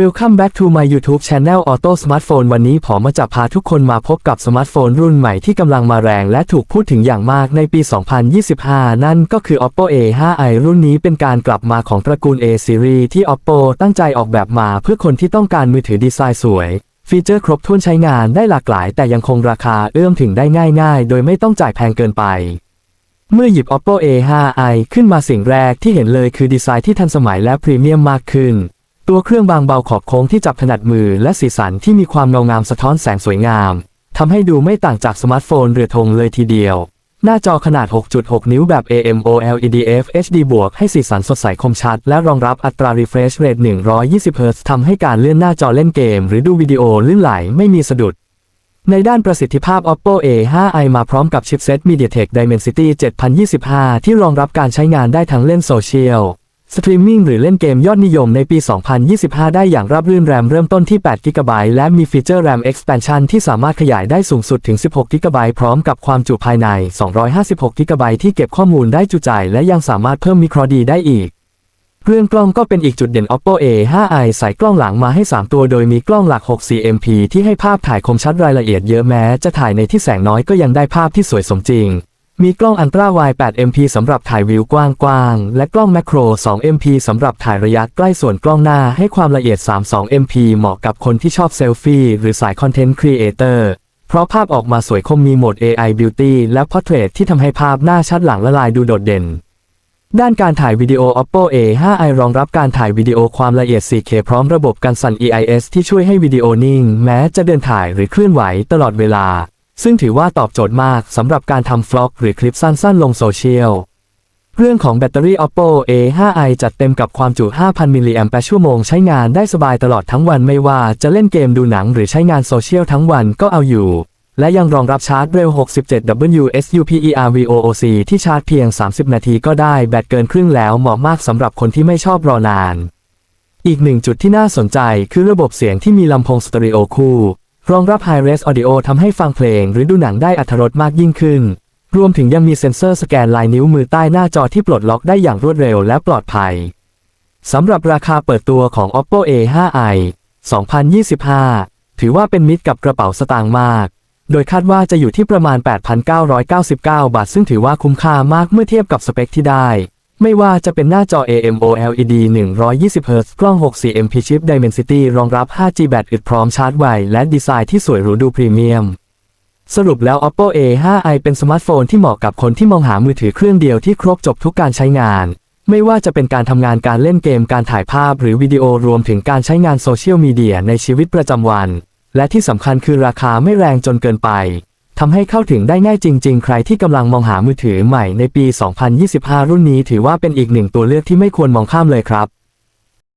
Welcome back to my YouTube channel Auto Smartphone วันนี้ผมมาจะพาทุกคนมาพบกับสมาร์ทโฟนรุ่นใหม่ที่กำลังมาแรงและถูกพูดถึงอย่างมากในปี 2025 นั่นก็คือ Oppo A5i รุ่นนี้เป็นการกลับมาของตระกูล A series ที่ Oppo ตั้งใจออกแบบมาเพื่อคนที่ต้องการมือถือดีไซน์สวย ฟีเจอร์ครบถ้วนใช้งานได้หลากหลาย แต่ยังคงราคาเอื้อมถึงได้ง่ายๆ โดยไม่ต้องจ่ายแพงเกินไปเมื่อหยิบ Oppo A5i ขึ้นมาสิ่งแรกที่เห็นเลยคือดีไซน์ที่ทันสมัยและพรีเมียมมากขึ้น ตัวเครื่องบางเบาขอบโค้งที่จับถนัดมือและสีสันที่มีความเงางามสะท้อนแสงสวยงามทำให้ดูไม่ต่างจากสมาร์ทโฟนเรือธงเลยทีเดียว หน้าจอขนาด 6.6 นิ้วแบบ AMOLED FHD บวกให้สีสันสดใสคมชัด และรองรับอัตรา refresh rate 120 Hz ทำให้การเลื่อนหน้าจอเล่นเกม หรือดูวิดีโอลื่นไหลไม่มีสะดุด ในด้านประสิทธิภาพ Oppo A5i มาพร้อมกับชิปเซ็ต MediaTek Dimensity 7025 ที่รองรับการใช้งานได้ทั้งเล่นโซเชียล สตรีมมิ่งหรือเล่นเกมยอดนิยมในปี 2025 ได้อย่างราบรื่นแรมเริ่มต้นที่8 g b และมีฟีเจอร์ RAM Expansion ที่สามารถขยายได้สูงสุดถึง 16 g b พร้อมกับความจุภายใน 256 g b ที่เก็บข้อมูลได้จุใจและยังสามารถเพิ่มมิโครดีได้อีก เรื่องกล้องก็เป็นอีกจุดเด่น Oppo A5i ใส่กล้องหลังมาให้ 3 ตัวโดยมีกล้องหลัก6 4MP ที่ให้ภาพถ่ายคมชัดรายละเอียดเยอะแม้จะถ่ายในที่แสงน้อยก็ยังได้ภาพที่สวยสมจริง มีกล้องอันตราไว 8MP สำหรับถ่ายวิวกว้างๆ และกล้องแมคโคร 2MP สำหรับถ่ายระยะใกล้ส่วนกล้องหน้าให้ความละเอียด 32MP เหมาะกับคนที่ชอบเซลฟี่หรือสายคอนเทนต์ครีเอเตอร์ เพราะภาพออกมาสวยคมมีโหมด AI Beauty และ Portrait ที่ทำให้ภาพหน้าชัดหลังละลายดูโดดเด่น ด้านการถ่ายวิดีโอ Oppo A5i รองรับการถ่ายวิดีโอความละเอียด 4K พร้อมระบบกันสั่น EIS ที่ช่วยให้วิดีโอนิ่ง แม้จะเดินถ่ายหรือเคลื่อนไหวตลอดเวลา ซึ่งถือว่าตอบโจทย์มากสำหรับการทำฟล็อกหรือคลิปสั้นๆ ลงโซเชียล เรื่องของแบตเตอรี่ Oppo A5i จัดเต็มกับความจุ 5,000 มิลลิแอมป์ชั่วโมงใช้งานได้สบายตลอดทั้งวันไม่ว่าจะเล่นเกมดูหนังหรือใช้งานโซเชียลทั้งวันก็เอาอยู่ และยังรองรับชาร์จเร็ว 67W SUPERVOOC ที่ชาร์จเพียง 30 นาทีก็ได้แบตเกินครึ่งแล้วเหมาะมากสำหรับคนที่ไม่ชอบรอนานอีกหนึ่งจุดที่น่าสนใจคือระบบเสียงที่มีลำโพงสเตอริโอคู่ รองรับ High Res Audio ทำให้ฟังเพลงหรือดูหนังได้อัธรสมากยิ่งขึ้น รวมถึงยังมีเซ็นเซอร์สแกนลายนิ้วมือใต้หน้าจอที่ปลดล็อกได้อย่างรวดเร็วและปลอดภัย สำหรับราคาเปิดตัวของ Oppo A5i 2025 ถือว่าเป็นมิตรกับกระเป๋าสตางค์มาก โดยคาดว่าจะอยู่ที่ประมาณ 8,999 บาท ซึ่งถือว่าคุ้มค่ามากเมื่อเทียบกับสเปคที่ได้ ไม่ว่าจะเป็นหน้าจอ AMOLED 120 Hz กล้อง 64MP Chip Dimensity รองรับ 5G แบตอึดพร้อมชาร์จไว และดีไซน์ที่สวยหรูดูพรีเมียม สรุปแล้ว Oppo A5i เป็นสมาร์ทโฟนที่เหมาะกับคนที่มองหามือถือเครื่องเดียวที่ครบจบทุกการใช้งาน ไม่ว่าจะเป็นการทำงานการเล่นเกมการถ่ายภาพหรือวิดีโอรวมถึงการใช้งานโซเชียลมีเดียในชีวิตประจำวัน และที่สำคัญคือราคาไม่แรงจนเกินไป ทำให้เข้าถึงได้ง่ายจริง ๆ ใครที่กำลังมองหามือถือใหม่ในปี 2025 รุ่นนี้ถือว่าเป็นอีกหนึ่งตัวเลือกที่ไม่ควรมองข้ามเลยครับ